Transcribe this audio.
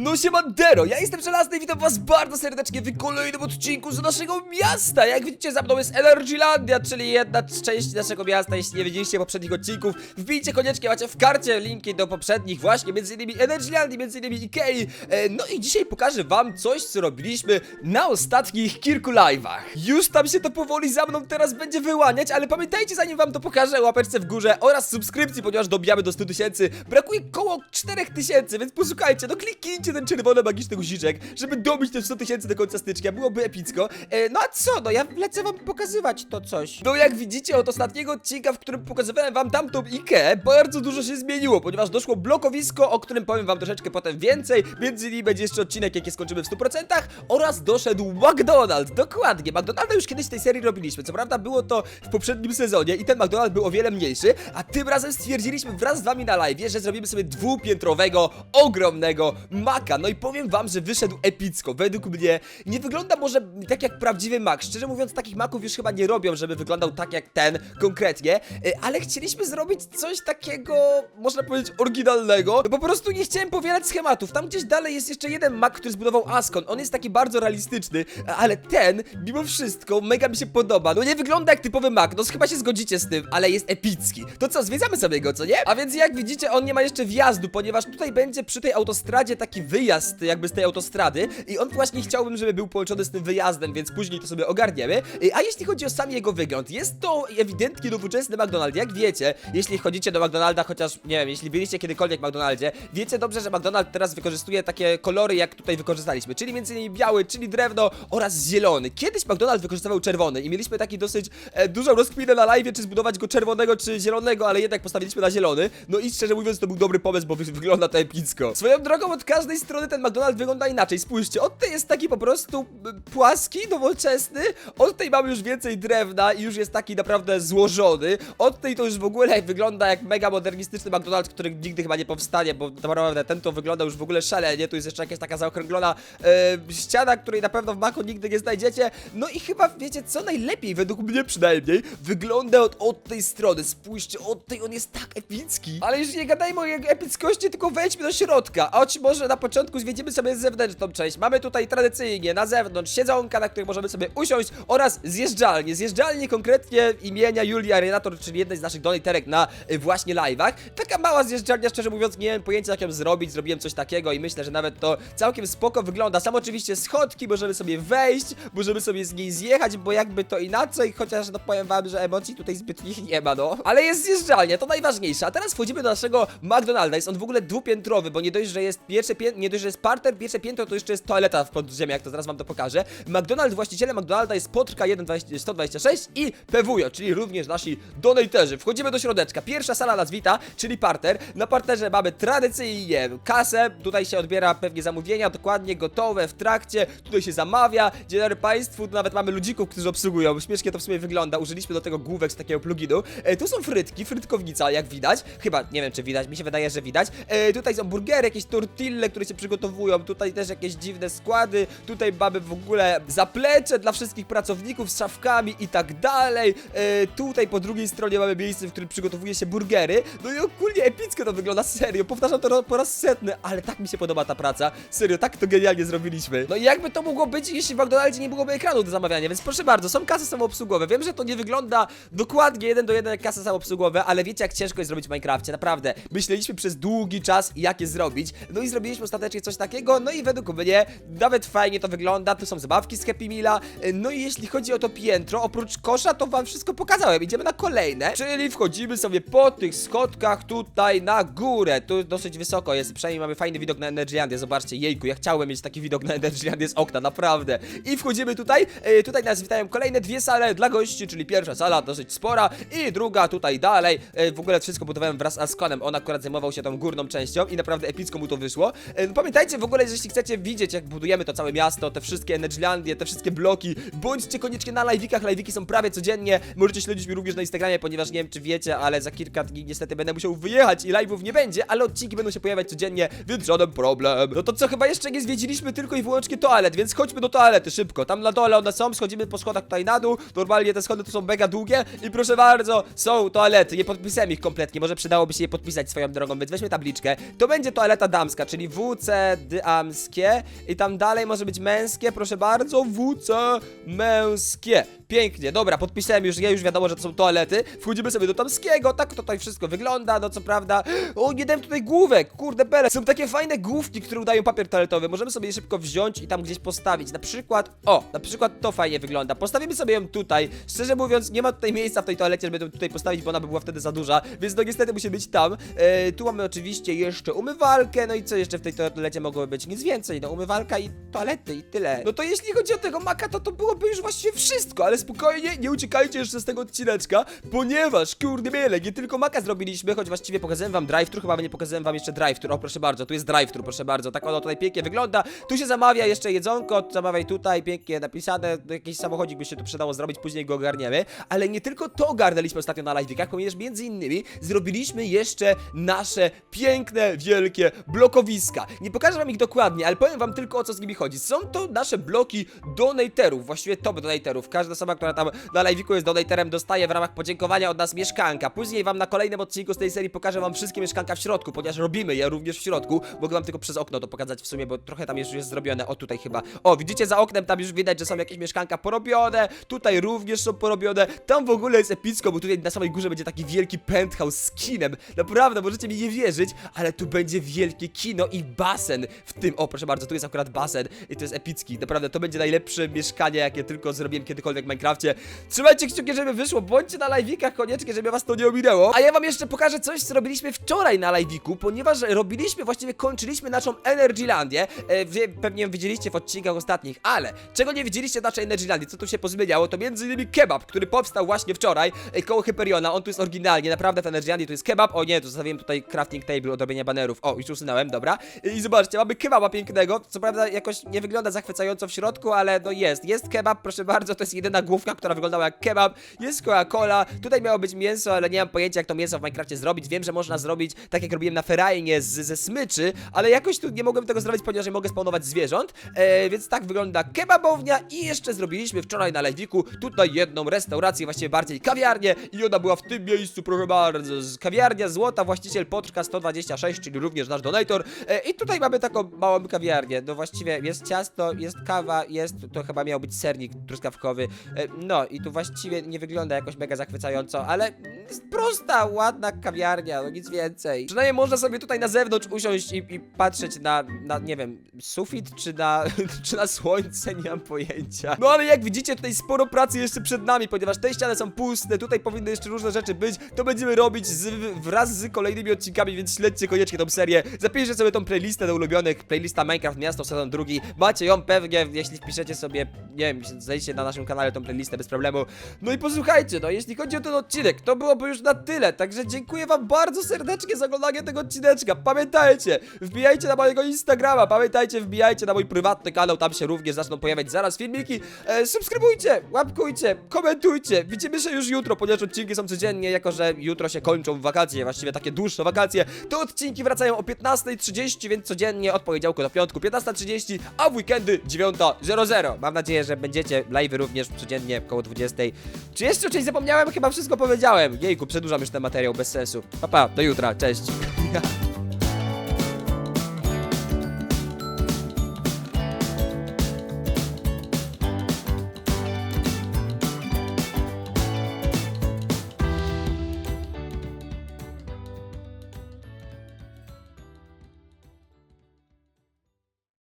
No siemandero, ja jestem Żelazny i witam was bardzo serdecznie w kolejnym odcinku z naszego miasta. Jak widzicie za mną jest Energylandia, czyli jedna z części naszego miasta. Jeśli nie widzieliście poprzednich odcinków, wbijcie koniecznie, macie w karcie linki do poprzednich Właśnie, między innymi Energylandii, między innymi Ikei. E, No i dzisiaj pokażę wam coś, co robiliśmy na ostatnich kilku live'ach. Już tam się to powoli za mną teraz będzie wyłaniać, ale pamiętajcie zanim wam to pokażę, łapeczce w górze oraz subskrypcji, ponieważ dobijamy do 100 tysięcy. Brakuje koło 4 tysięcy, więc posłuchajcie, no kliknijcie ten czerwony magiczny guziczek, żeby dobić te 100 tysięcy do końca stycznia, byłoby epicko. E, no a co, no ja lecę wam pokazywać to coś. No jak widzicie od ostatniego odcinka, w którym pokazywałem wam tamtą Ike, bardzo dużo się zmieniło, ponieważ doszło blokowisko, o którym powiem wam troszeczkę potem więcej, między innymi będzie jeszcze odcinek, jakie skończymy w 100% oraz doszedł McDonald's, dokładnie, McDonalda już kiedyś w tej serii robiliśmy, co prawda było to w poprzednim sezonie i ten McDonald's był o wiele mniejszy, a tym razem stwierdziliśmy wraz z wami na live, że zrobimy sobie dwupiętrowego, ogromnego maka. No i powiem wam, że wyszedł epicko. Według mnie nie wygląda może tak jak prawdziwy mak. Szczerze mówiąc, takich maków już chyba nie robią, żeby wyglądał tak jak ten konkretnie, e, ale chcieliśmy zrobić coś takiego, można powiedzieć, oryginalnego. No po prostu nie chciałem powielać schematów. Tam gdzieś dalej jest jeszcze jeden mak, który zbudował Ascon. On jest taki bardzo realistyczny, ale ten, mimo wszystko, mega mi się podoba. No nie wygląda jak typowy mak, no chyba się zgodzicie z tym, ale jest epicki. To co, zwiedzamy sobie go, co nie? A więc jak widzicie, on nie ma jeszcze wjazdu, ponieważ tutaj będzie przy tej autostradzie taki wyjazd jakby z tej autostrady i on właśnie chciałbym, żeby był połączony z tym wyjazdem, więc później to sobie ogarniemy. A jeśli chodzi o sam jego wygląd, jest to ewidentnie nowoczesny McDonald's. Jak wiecie, jeśli chodzicie do McDonalda, chociaż nie wiem, jeśli byliście kiedykolwiek w McDonaldzie, wiecie dobrze, że McDonald teraz wykorzystuje takie kolory, jak tutaj wykorzystaliśmy, czyli między innymi biały, czyli drewno oraz zielony. Kiedyś McDonald wykorzystywał czerwony i mieliśmy taki dosyć e, dużą rozkminę na live, czy zbudować go czerwonego, czy zielonego, ale jednak postawiliśmy na zielony. No i szczerze mówiąc, to był dobry pomysł, bo wy- wygląda to epicko. Swoją drogą od każdej strony ten McDonald wygląda inaczej. Spójrzcie, od tej jest taki po prostu e, płaski, nowoczesny, od tej mamy już więcej drewna i już jest taki naprawdę złożony. Od tej to już w ogóle wygląda jak mega modernistyczny McDonald's, który nigdy chyba nie powstanie, bo naprawdę ten to wygląda już w ogóle szalenie. Tu jest jeszcze jakaś taka zaokrąglona e, ściana, której na pewno w Macu nigdy nie znajdziecie. No i chyba wiecie co najlepiej, według mnie przynajmniej, wygląda od, od tej strony. Spójrzcie, od tej on jest tak epicki. Ale już nie gadajmy o jego epickości, tylko wejdźmy do środka. A choć może na początku zwiedzimy sobie zewnętrzną część. Mamy tutaj tradycyjnie na zewnątrz siedzonka, na których możemy sobie usiąść oraz zjeżdżalnie. Zjeżdżalnie konkretnie imienia Julii Arenator, czyli jednej z naszych doniterek na y, właśnie live'ach. Taka mała zjeżdżalnia, szczerze mówiąc, nie miałem pojęcia jak ją zrobić, zrobiłem coś takiego i myślę, że nawet to całkiem spoko wygląda. Sam oczywiście schodki, możemy sobie wejść, możemy sobie z niej zjechać, bo jakby to inaczej, chociaż no powiem wam, że emocji tutaj zbytnich nie ma, no. Ale jest zjeżdżalnia, to najważniejsze. A teraz wchodzimy do naszego McDonalda. Jest on w ogóle dwupiętrowy, bo nie dość, że jest pierwsze piętro, nie dość, że jest parter, pierwsze piętro, to jeszcze jest toaleta w podziemiach, to zaraz wam to pokażę. McDonald, właścicielem McDonalda jest Poczka 126 i Pewujo, czyli również nasi donatorzy. Wchodzimy do środeczka. Pierwsza sala nas wita, czyli parter. Na parterze mamy tradycyjnie kasę, tutaj się odbiera pewnie zamówienia, dokładnie gotowe w trakcie, tutaj się zamawia. Dzień dobry Państwu, tu nawet mamy ludzików, którzy obsługują. Śmiesznie to w sumie wygląda. Użyliśmy do tego główek z takiego pluginu. E, tu są frytki, frytkownica, jak widać. Chyba, nie wiem czy widać, mi się wydaje, że widać. E, tutaj są burgery, jakieś tortille, które się przygotowują. Tutaj też jakieś dziwne składy. Tutaj mamy w ogóle zaplecze dla wszystkich pracowników z szafkami i tak dalej. E, tutaj po drugiej stronie mamy miejsce, w którym przygotowuje się burgery. No i ogólnie epicko to wygląda, serio. Powtarzam to po raz setny, ale tak mi się podoba ta praca. Serio, tak to genialnie zrobiliśmy. No i jakby to mogło być, jeśli w McDonaldzie nie byłoby ekranu do zamawiania, więc proszę bardzo, są kasy samoobsługowe. Wiem, że to nie wygląda dokładnie jeden do jeden jak kasy samoobsługowe, ale wiecie jak ciężko jest zrobić w Minecrafcie, naprawdę. Myśleliśmy przez długi czas jak je zrobić, no i zrobiliśmy ostatecznie coś takiego, no i według mnie nawet fajnie to wygląda, tu są zabawki z Happy Meala, no i jeśli chodzi o to piętro, oprócz kosza, to wam wszystko pokazałem, idziemy na kolejne, czyli wchodzimy sobie po tych schodkach tutaj na górę, tu dosyć wysoko jest, przynajmniej mamy fajny widok na Energylandię, zobaczcie, jejku, ja chciałem mieć taki widok na Energylandię z okna, naprawdę. I wchodzimy tutaj, e, tutaj nas witają kolejne dwie sale dla gości, czyli pierwsza sala dosyć spora. I druga tutaj dalej, e, w ogóle wszystko budowałem wraz z Askonem, on akurat zajmował się tą górną częścią i naprawdę epicko mu to wyszło. E, no pamiętajcie w ogóle, że jeśli chcecie widzieć jak budujemy to całe miasto, te wszystkie Energylandie, te wszystkie bloki, bądźcie koniecznie na live'ikach, live'iki są prawie codziennie, możecie śledzić mnie również na Instagramie, ponieważ nie wiem czy wiecie, ale za kilka dni niestety będę musiał wyjechać i live'ów nie będzie, ale odcinki będą się pojawiać codziennie, więc żaden problem. No to co, chyba jeszcze nie zwiedziliśmy tylko i wyłącznie toalet, więc chodźmy do toalety szybko. Tam na dole one są, schodzimy po schodach tutaj na dół. Normalnie te schody tu są mega długie i proszę bardzo, są toalety. Nie podpisałem ich kompletnie, może przydałoby się je podpisać swoją drogą, więc weźmy tabliczkę. To będzie toaleta damska, czyli WC damskie i tam dalej może być męskie, proszę bardzo, WC męskie. Pięknie, dobra, podpisałem już, ja już wiadomo, że to są toalety. Wchodzimy sobie do tamskiego, tak to tutaj wszystko wygląda, no co prawda. O, nie dałem tutaj główek, kurde bele. Są takie fajne główki, które udają papier toaletowy. Możemy sobie je szybko wziąć i tam gdzieś postawić. Na przykład, o, na przykład to fajnie wygląda. Postawimy sobie ją tutaj. Szczerze mówiąc, nie ma tutaj miejsca w tej toalecie, żeby ją tutaj postawić, bo ona by była wtedy za duża, więc no niestety musi być tam. E, tu mamy oczywiście jeszcze umywalkę, no i co jeszcze w tej toalecie mogłoby być? Nic więcej, no umywalka i toalety i tyle. No to jeśli chodzi o tego maka, to to byłoby już właściwie wszystko, ale spokojnie, nie uciekajcie jeszcze z tego odcineczka, ponieważ, kurde miele, nie tylko maka zrobiliśmy, choć właściwie pokazałem wam drive-thru, chyba nie pokazałem wam jeszcze drive-thru, o proszę bardzo, tu jest drive-thru, proszę bardzo, tak ono tutaj pięknie wygląda, tu się zamawia jeszcze jedzonko, zamawiaj tutaj, pięknie napisane, jakiś samochodzik by się tu przydało zrobić, później go ogarniemy, ale nie tylko to ogarnęliśmy ostatnio na live'ikach, ponieważ między innymi zrobiliśmy jeszcze nasze piękne, wielkie blokowiska. Nie pokażę wam ich dokładnie, ale powiem wam tylko o co z nimi chodzi. Są to nasze bloki donaterów, właściwie top donaterów. Każda osoba, która tam na live'iku jest donaterem, dostaje w ramach podziękowania od nas mieszkanka. Później wam na kolejnym odcinku z tej serii pokażę wam wszystkie mieszkanka w środku, ponieważ robimy je również w środku. Mogę wam tylko przez okno to pokazać w sumie, bo trochę tam już jest zrobione. O, tutaj chyba. O, widzicie za oknem, tam już widać, że są jakieś mieszkanka porobione. Tutaj również są porobione. Tam w ogóle jest epicko, bo tutaj na samej górze będzie taki wielki penthouse z kinem. Naprawdę, możecie mi nie wierzyć, ale tu będzie wielkie kino i basen w tym. O, proszę bardzo, tu jest akurat basen i to jest epicki. Naprawdę, to będzie najlepsze mieszkanie, jakie tylko zrobiłem kiedykolwiek w Minecrafcie. Trzymajcie kciuki, żeby wyszło. Bądźcie na live'ikach koniecznie, żeby was to nie ominęło. A ja wam jeszcze pokażę coś, co robiliśmy wczoraj na live'iku, ponieważ robiliśmy, właściwie kończyliśmy naszą Energylandię. E, pewnie widzieliście w odcinkach ostatnich, ale czego nie widzieliście w naszej Energylandii, co tu się pozmieniało, to między innymi kebab, który powstał właśnie wczoraj e, koło Hyperiona. On tu jest oryginalnie, naprawdę w Energylandii to jest kebab. O nie, tu zostawiłem tutaj crafting table od robienia banerów. O, już usunąłem, dobra. I zobaczcie, mamy kebaba pięknego. Co prawda jakoś nie wygląda zachwycająco w środku, ale no jest. Jest kebab, proszę bardzo, to jest jedyna główka, która wyglądała jak kebab. Jest Coca-Cola. Tutaj miało być mięso, ale nie mam pojęcia jak to mięso w Minecrafcie zrobić. Wiem, że można zrobić tak jak robiłem na Ferrainie z, ze smyczy, ale jakoś tu nie mogłem tego zrobić, ponieważ nie mogę spawnować zwierząt. E, więc tak wygląda kebabownia i jeszcze zrobiliśmy wczoraj na live'iku tutaj jedną restaurację, właściwie bardziej kawiarnię i ona była w tym miejscu, proszę bardzo. Kawiarnia Złota, właściciel Poczka 126, czyli również nasz donator. E, I tutaj mamy taką małą kawiarnię. No właściwie jest ciasto, jest kawa, jest, to chyba miał być sernik truskawkowy. E, no i tu właściwie nie wygląda jakoś mega zachwycająco, ale jest prosta, ładna kawiarnia, no nic więcej. Przynajmniej można sobie tutaj na zewnątrz usiąść i, i patrzeć na, na, nie wiem, sufit, czy na, czy na słońce, nie mam pojęcia. No ale jak widzicie, tutaj sporo pracy jeszcze przed nami, ponieważ te ściany są puste, tutaj powinny jeszcze różne rzeczy być, to będziemy robić z, wraz z kolejnymi odcinkami, więc śledźcie koniecznie tą serię. Zapiszcie sobie tą playlistę do ulubionych, playlista Minecraft Miasto sezon drugi. Macie ją pewnie, jeśli wpiszecie sobie, nie wiem, znajdziecie na naszym kanale tą playlistę bez problemu. No i posłuchajcie, no jeśli chodzi o ten odcinek, to byłoby już na tyle, także dziękuję wam bardzo serdecznie za oglądanie tego odcineczka. Pamiętajcie, wbijajcie na mojego Instagrama, pamiętajcie, wbijajcie na mój prywatny kanał, tam się również zaczną pojawiać zaraz filmiki. E, subskrybujcie, łapkujcie, komentujcie. Widzimy się już jutro, ponieważ odcinki są codziennie, jako że jutro się kończą wakacje, właściwie takie dłuższe wakacje. To odcinki wracają o 15.30, więc codziennie od poniedziałku do piątku 15.30, a w weekendy 9.00. Mam nadzieję, że będziecie live również codziennie około 20. Czy jeszcze o czymś zapomniałem? Chyba wszystko powiedziałem. Jejku, przedłużam już ten materiał bez sensu. Papa, do jutra, cześć.